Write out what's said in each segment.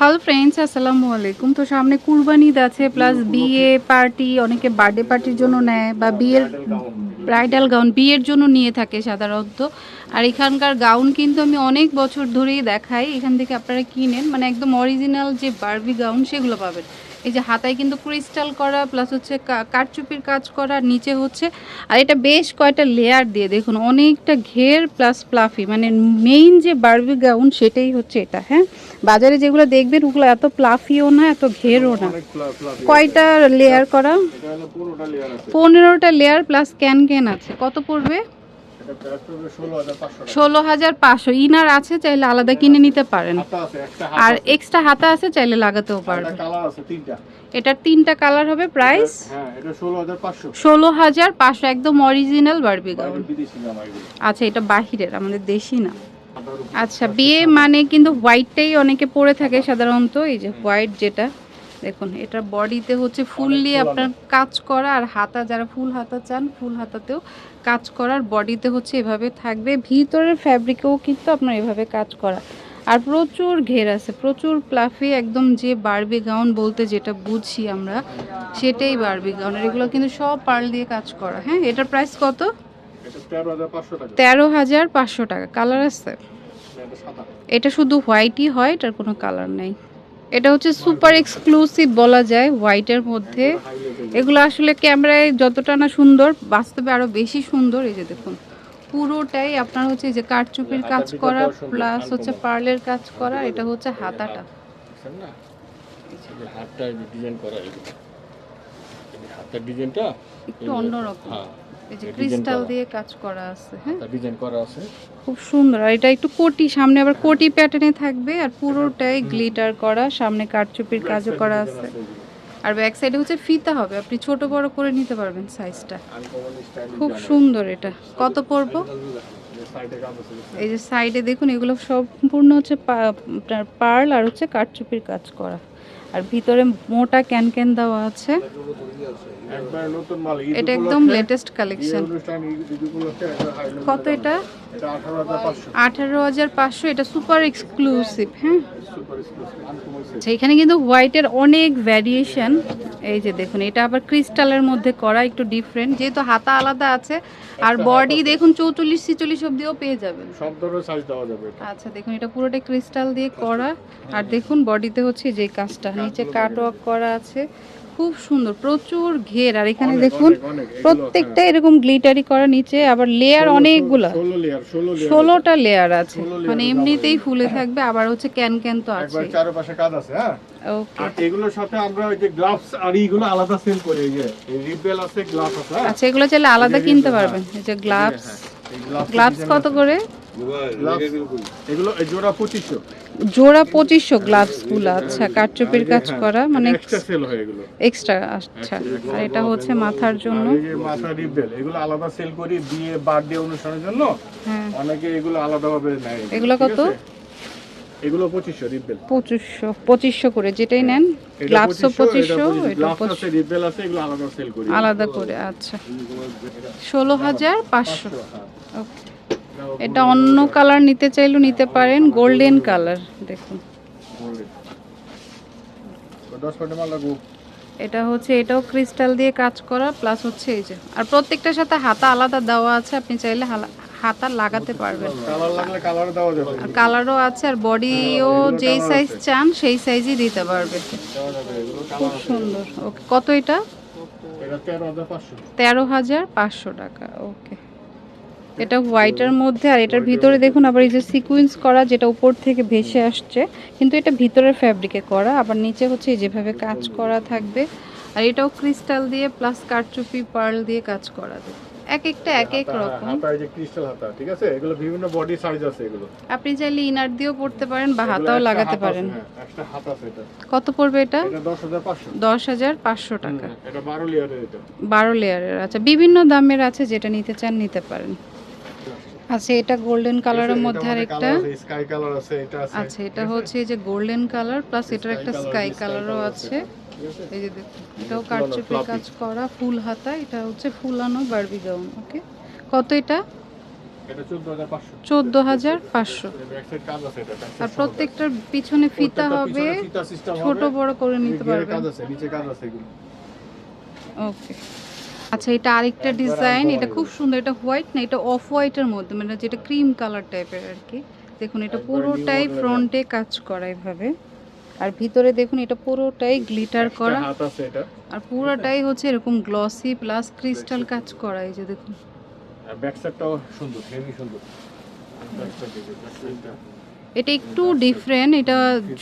Hello friends আসসালামু আলাইকুম। তো সামনে কুরবানি ঈদ আছে প্লাস বিয়ে পার্টি অনেকে বার্থডে পার্টির জন্য নেয় বা বিয়ের ব্রাইডাল গাউন বিয়ের জন্য নিয়ে থাকে সাধারণত। আর এখানকার গাউন কিন্তু আমি অনেক বছর ধরেই দেখাই এখান থেকে আপনারা কিনেন। মানে একদম অরিজিনাল যে বার্বি গাউন সেগুলো পাবেন। এই যে হাতায় কিন্তু ক্রিস্টাল করা প্লাস হচ্ছে কারচুপির কাজ করা নিচে হচ্ছে আর এটা বেশ কয়টা লেয়ার দিয়ে দেখুন অনেকটা ঘের প্লাস প্লাফি মানে মেইন যে বার্বি গাউন সেটাই হচ্ছে এটা হ্যাঁ? বাজারে যেগুলো দেখবেন ওগুলো এত প্লাফিও না এত ঘেরও না। কয়টা লেয়ার করা? পনেরোটা লেয়ার প্লাস ক্যান ক্যান আছে। কত পড়বে? ষোলো হাজার পাঁচশো। ইনার আছে চাইলে আলাদা কিনে নিতে পারেন। আর এক্সট্রা হাতা আছে চাইলে লাগাতেও পারবে কালার আছে তিনটা। এটার তিনটা কালার হবে প্রাইস হ্যাঁ ষোলো হাজার পাঁচশো। ষোলো হাজার পাঁচশো একদম অরিজিনাল বারবি গাউন আচ্ছা এটা বাহিরের আমাদের দেশি না। আচ্ছা বিয়ে মানে কিন্তু হোয়াইটটাই অনেকে পরে থাকে সাধারণত এই যে হোয়াইট যেটা। দেখুন এটা বডিতে হচ্ছে ফুললি আপনার কাজ করা আর হাতা যারা ফুল হাতা চান ফুল হাতাতেও কাজ করার বডিতে হচ্ছে এভাবে থাকবে। ভিতরের ফ্যাব্রিকেও কিন্তু আপনার এভাবে কাজ করা। আর প্রচুর ঘের আছে প্রচুর প্লাফি একদম যে বারবি গাউন বলতে যেটা বুঝি আমরা সেটাই বারবি গাউন। আর এগুলো কিন্তু সব পার্ল দিয়ে কাজ করা। হ্যাঁ এটার প্রাইস কত? তেরো হাজার পাঁচশো টাকা। কালার আছে? এটা শুধু হোয়াইটই হয় এটার কোনো কালার নেই। এটা হচ্ছে সুপার এক্সক্লুসিভ বলা যায় হোয়াইটের মধ্যে। এগুলো আসলে ক্যামেরায় যতটা না সুন্দর বাস্তবে আরও বেশি সুন্দর। এই যে দেখুন পুরোটাই আপনার হচ্ছে যে কারচুপির কাজ করা প্লাস হচ্ছে পার্লের কাজ করা এটা হচ্ছে হাতাটা। হাতটা ডিজাইন করা যে ডিজাইনটা একটু অন্যরকম। হ্যাঁ। এই যে ক্রিস্টাল দিয়ে কাজ করা আছে হ্যাঁ? ডিজাইন করা আছে। খুব সুন্দর। আর এটা একটু কোটি সামনে আবার কোটি প্যাটার্নে থাকবে আর পুরোটাই গ্লিটার করা সামনে কারচুপির কাজও করা আছে। আর ব্যাক সাইডে হচ্ছে ফিতা হবে। আপনি ছোট বড় করে নিতে পারবেন সাইজটা খুব সুন্দর এটা। কত পড়ব? এই যে সাইডে দেখুন এগুলো সম্পূর্ণ হচ্ছে আপনার পার্ল আর হচ্ছে কাঠচুপির কাজ করা। আর ভিতরে মোটা ক্যান ক্যান দেওয়া আছে। এটা একদম লেটেস্ট কালেকশন কত এটা? আঠারো হাজার পাঁচশো। এটা সুপার এক্সক্লুসিভ হ্যাঁ? আচ্ছা এখানে কিন্তু হোয়াইটের অনেক ভ্যারিয়েশন এই যে দেখুন এটা আবার ক্রিস্টালের মধ্যে করা একটু ডিফারেন্ট যেহেতু হাতা আলাদা আছে আর বডি দেখুন চৌচল্লিশ ছিচল্লিশ অব্দিও পেয়ে যাবেন। সব ধরনের সাইজ দেওয়া যাবে আচ্ছা দেখুন এটা পুরোটা ক্রিস্টাল দিয়ে করা। আর দেখুন বডিতে হচ্ছে যে কাজটা নিচে কাটওয়ার্ক করা আছে। খুব সুন্দর প্রচুর ঘের। আর এখানে দেখুন প্রত্যেকটা এরকম গ্লিটারি করা নিচে আবার লেয়ার অনেকগুলা। ষোলোটা লেয়ার আছে। মানে এমনিতেই ফুলে থাকবে আবার হচ্ছে ক্যান ক্যান তো আছে চারপাশে কাজ আছে হ্যাঁ। ওকে। এগুলোর সাথে আমরা ওই যে গ্লাভস আর এইগুলো আলাদা সেল করি এই যে রিবেল আছে গ্লাভস আছে হ্যাঁ। আচ্ছা এগুলো চাইলে আলাদা কিনতে হ্যাঁ। পারবেন। এই যে গ্লাভস গ্লাভস কত করে? এগুলো জোড়া পঁচিশশো। জোড়া গ্লাভসগুলো আচ্ছা কাজ করা মানে এক্সট্রা সেল হয় এগুলো। এক্সট্রা আচ্ছা আর এটা হচ্ছে মাথার জন্য? মাথা রিবেল এগুলো আলাদা সেল করি বিয়ে বার্থডে অনুষ্ঠানের জন্য? হ্যাঁ। অনেকে এগুলো আলাদাভাবে নেয়। এগুলো কত? এগুলো পঁচিশশো রিবেল পঁচিশশো পঁচিশশো করে যেটাই নেন গ্লাভসও এটা আছে পঁচিশশো। রিবেল আছে এগুলো আলাদা সেল করি। আলাদা করে আচ্ছা। ষোলো হাজার পাঁচশো। হ্যাঁ। ওকে এটা অন্য কালার নিতে চাইলেও নিতে পারেন গোল্ডেন কালার দেখুন। এটা হচ্ছে এটাও ক্রিস্টাল দিয়ে কাজ করা প্লাস হচ্ছে এই যে আর প্রত্যেকটার সাথে হাতা আলাদা দেওয়া আছে আপনি চাইলে হাতা লাগাতে পারবেন। কালার লাগলে কালার দেওয়া আর কালারও আছে আর বডিও যেই সাইজ চান সেই সাইজই দিতে পারবে খুব সুন্দর। ওকে কত এটা? তেরো হাজার পাঁচশো টাকা ওকে। এটা হোয়াইটের মধ্যে আর এটার ভিতরে দেখুন আবার এই যে সিকুয়েন্স করা যেটা উপর থেকে ভেসে আসছে কিন্তু এটা ভিতরের ফ্যাব্রিকে করা আবার নিচে হচ্ছে এই যেভাবে কাজ করা থাকবে আর এটাও ক্রিস্টাল দিয়ে প্লাস কারচুপি পার্ল দিয়ে কাজ করা এক একটা এক এক রকম। হাতা এই যে ক্রিস্টাল হাতা ঠিক আছে? এগুলো বিভিন্ন বডি সাইজ আছে এগুলো। আপনি চাইলে ইনার দিয়েও পড়তে পারেন বা হাতাও লাগাতে পারেন। হ্যাঁ, একটা হাত আছে এটা। কত পড়বে এটা? এটা দশ হাজার পাঁচশো। দশ হাজার পাঁচশো টাকা। এটা বারো লেয়ারের এটা। বারো লেয়ারের আচ্ছা। বিভিন্ন দামের আছে যেটা নিতে চান নিতে পারেন। আচ্ছা এটা গোল্ডেন কালারের মধ্যে আর একটা স্কাই কালার আছে এটা আছে। আচ্ছা এটা হচ্ছে যে গোল্ডেন কালার প্লাস এটার একটা স্কাই কালারও আছে। এই যে দেখুন এটাও কারচুপি কাজ করা ফুল হাতা এটা হচ্ছে ফুলানো বারবি গাউন ওকে কত এটা? চোদ্দ হাজার পাঁচশো। আর প্রত্যেকটার পিছনে ফিতা হবে ছোট। বড় করে নিতে এগুলো। ওকে আচ্ছা এটা আরেকটা ডিজাইন এটা খুব সুন্দর এটা হোয়াইট না এটা অফ হোয়াইটের মধ্যে মানে যেটা ক্রিম কালার টাইপের আর কি। দেখুন এটা পুরোটাই ফ্রন্টে কাজ করা এভাবে। আর ভিতরে দেখুন এটা পুরোটাই গ্লিটার করা। হাত আছে এটা। আর পুরোটাই হচ্ছে এরকম গ্লসি প্লাস ক্রিস্টাল কাজ করা এই যে দেখুন। আর ব্যাক সাইডটাও সুন্দর হেভি সুন্দর। এটা একটু ডিফারেন্ট এটা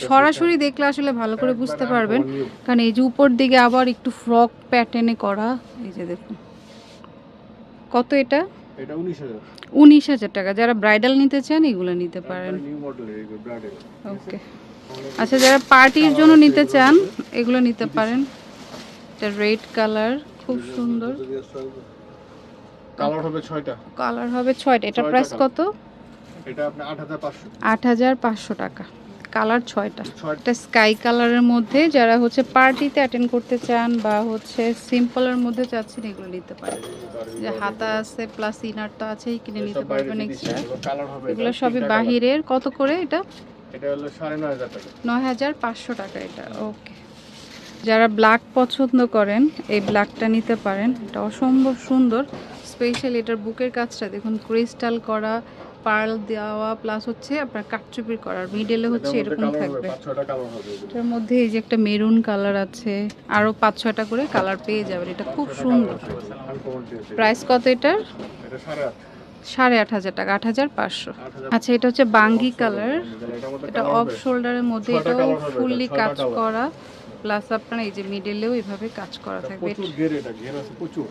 সরাসরি দেখলে আসলে ভালো করে বুঝতে পারবেন। কারণ এই যে উপর দিকে আবার একটু ফ্রক প্যাটার্নে করা এই যে দেখুন। কত এটা? উনিশ হাজার। টাকা। যারা ব্রাইডাল নিতে চান এগুলো নিতে পারেন। ওকে আচ্ছা যারা পার্টির জন্য নিতে চান এগুলো নিতে পারেন। এটা রেড কালার খুব সুন্দর। কালার হবে ছয়টা। কালার হবে ছয়টা। এটা প্রাইস কত? এটা আপনি আট হাজার পাঁচশো। আট হাজার পাঁচশো টাকা। কালার ছয়টা। একটা স্কাই কালারের মধ্যে যারা হচ্ছে পার্টিতে অ্যাটেন্ড করতে চান বা হচ্ছে সিম্পলের মধ্যে চাচ্ছেন এগুলো নিতে পারেন। যে হাতা আছে প্লাস ইনার তো আছেই কিনে নিতে পারবেন এক্সট্রা এগুলো সবই বাহিরের। কত করে এটা? এটা হলো টাকা। হাজার পাঁচশো টাকা এটা। ওকে যারা ব্ল্যাক পছন্দ করেন এই ব্ল্যাকটা নিতে পারেন। এটা অসম্ভব সুন্দর। স্পেশাল এটার বুকের কাজটা দেখুন ক্রিস্টাল করা পার্ল দেওয়া প্লাস হচ্ছে আপনার কাটচুপির করার। মিডেলে হচ্ছে এরকম থাকবে। এটার মধ্যে এই যে একটা মেরুন কালার আছে আরও পাঁচ ছয়টা করে কালার পেয়ে যাবেন। এটা খুব সুন্দর। প্রাইস কত এটার? এটা সাড়ে আট। হাজার টাকা আট হাজার পাঁচশো। আচ্ছা এটা হচ্ছে বাঙ্গি কালার এটা অফ। শোল্ডারের মধ্যে এটাও এটা, ফুললি কাজ করা। প্লাস আপনার এই যে মিডলেও এভাবে কাজ করা থাকবে। প্রচুর ঘের এটা ঘের আছে প্রচুর.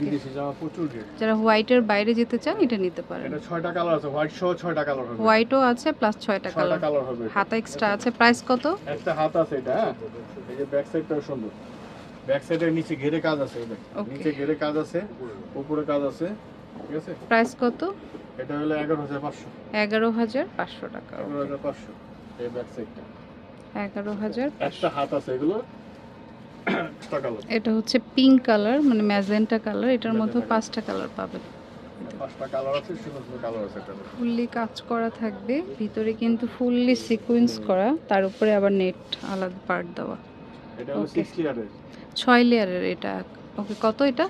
বিদেশি জামা প্রচুর ঘের যারা হোয়াইটের বাইরে যেতে চান এটা নিতে পারেন। এটা ছয়টা কালার আছে হোয়াইট সহ ছয়টা কালার হবে। হোয়াইটও আছে প্লাস ছয়টা কালার কালার হবে হাতা এক্সট্রা আছে। প্রাইস কত? একটা হাত আছে এটা হ্যাঁ? এই যে ব্যাক সাইডটাও সুন্দর। ব্যাক সাইডের নিচে ঘেরে কাজ আছে। Okay. নিচে ঘেরে কাজ আছে উপরে কাজ আছে ঠিক আছে? প্রাইস কত? এটা হলো এগারো হাজার পাঁচশো। এগারো হাজার পাঁচশো টাকা এগারো হাজার পাঁচশো এই ব্যাক সাইডটা এগারো হাজার। একটা হাত আছে এগুলো এক্সট্রা এটা হচ্ছে পিঙ্ক কালার মানে ম্যাজেন্টা কালার এটার মধ্যে পাঁচটা কালার পাবেন। ফুললি কাজ করা থাকবে ভিতরে কিন্তু ফুললি সিকোয়েন্স করা তার উপরে আবার নেট আলাদা পার্ট দেওয়া। ছয় লেয়ারের এটা। ওকে কত এটা?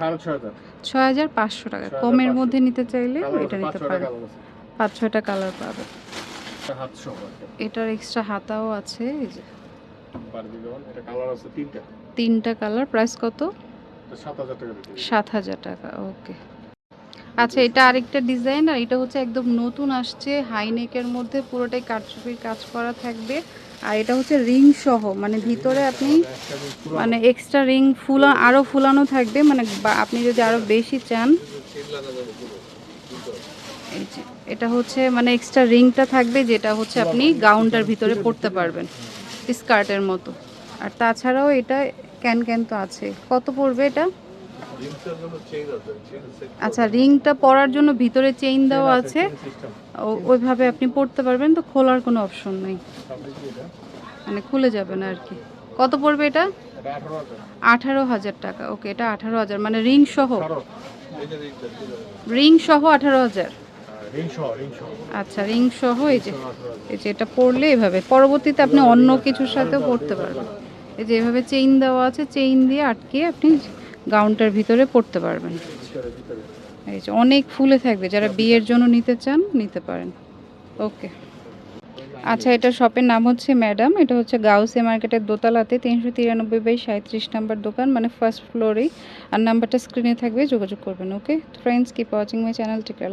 ছয় হাজার। পাঁচশো টাকা। কমের মধ্যে নিতে চাইলে এটা নিতে পারেন পাঁচ ছয়টা কালার পাবে এটার এক্সট্রা হাতাও আছে এই যে। এটা কালার আছে তিনটা। তিনটা কালার প্রাইস কত? সাত হাজার টাকা ওকে আচ্ছা এটা আরেকটা ডিজাইন আর এটা হচ্ছে একদম নতুন আসছে হাই নেকের মধ্যে পুরোটাই কাঠচুপির কাজ করা থাকবে। আর এটা হচ্ছে রিং সহ মানে ভিতরে আপনি মানে এক্সট্রা রিং ফুলা আরও ফুলানো থাকবে মানে আপনি যদি আরও বেশি চান। এই যে এটা হচ্ছে মানে এক্সট্রা রিংটা থাকবে যেটা হচ্ছে আপনি গাউনটার ভিতরে পরতে পারবেন স্কার্টের মতো। আর তাছাড়াও এটা ক্যান ক্যান তো আছে। কত পড়বে এটা? আচ্ছা রিংটা পরার জন্য ভিতরে চেইন দেওয়া আছে ওইভাবে আপনি পড়তে পারবেন তো খোলার কোনো অপশন নেই। মানে খুলে যাবে না আর কি। কত পড়বে এটা? আঠারো হাজার টাকা। ওকে এটা আঠারো হাজার। মানে রিং সহ? রিং সহ আঠারো হাজার। আচ্ছা রিং সহ এই যে এই যে এটা পরলে এভাবে। পরবর্তীতে আপনি অন্য কিছুর সাথেও পরতে পারবেন। এই যে এভাবে চেইন দেওয়া আছে, চেইন দিয়ে আটকে আপনি গাউনটার ভিতরে পরতে পারবেন। এই যে অনেক ফুলে থাকবে, যারা বিয়ের জন্য নিতে চান, নিতে পারেন। ওকে। আচ্ছা এটা শপের নাম হচ্ছে ম্যাডাম, এটা হচ্ছে গাউসে মার্কেটের দোতলাতে, তিনশো তিরানব্বই বাই সাঁত্রিশ নাম্বার দোকান মানে ফার্স্ট ফ্লোরেই। আর নাম্বারটা স্ক্রিনে থাকবে, যোগাযোগ করবেন, okay? Friends keep watching my channel টিকার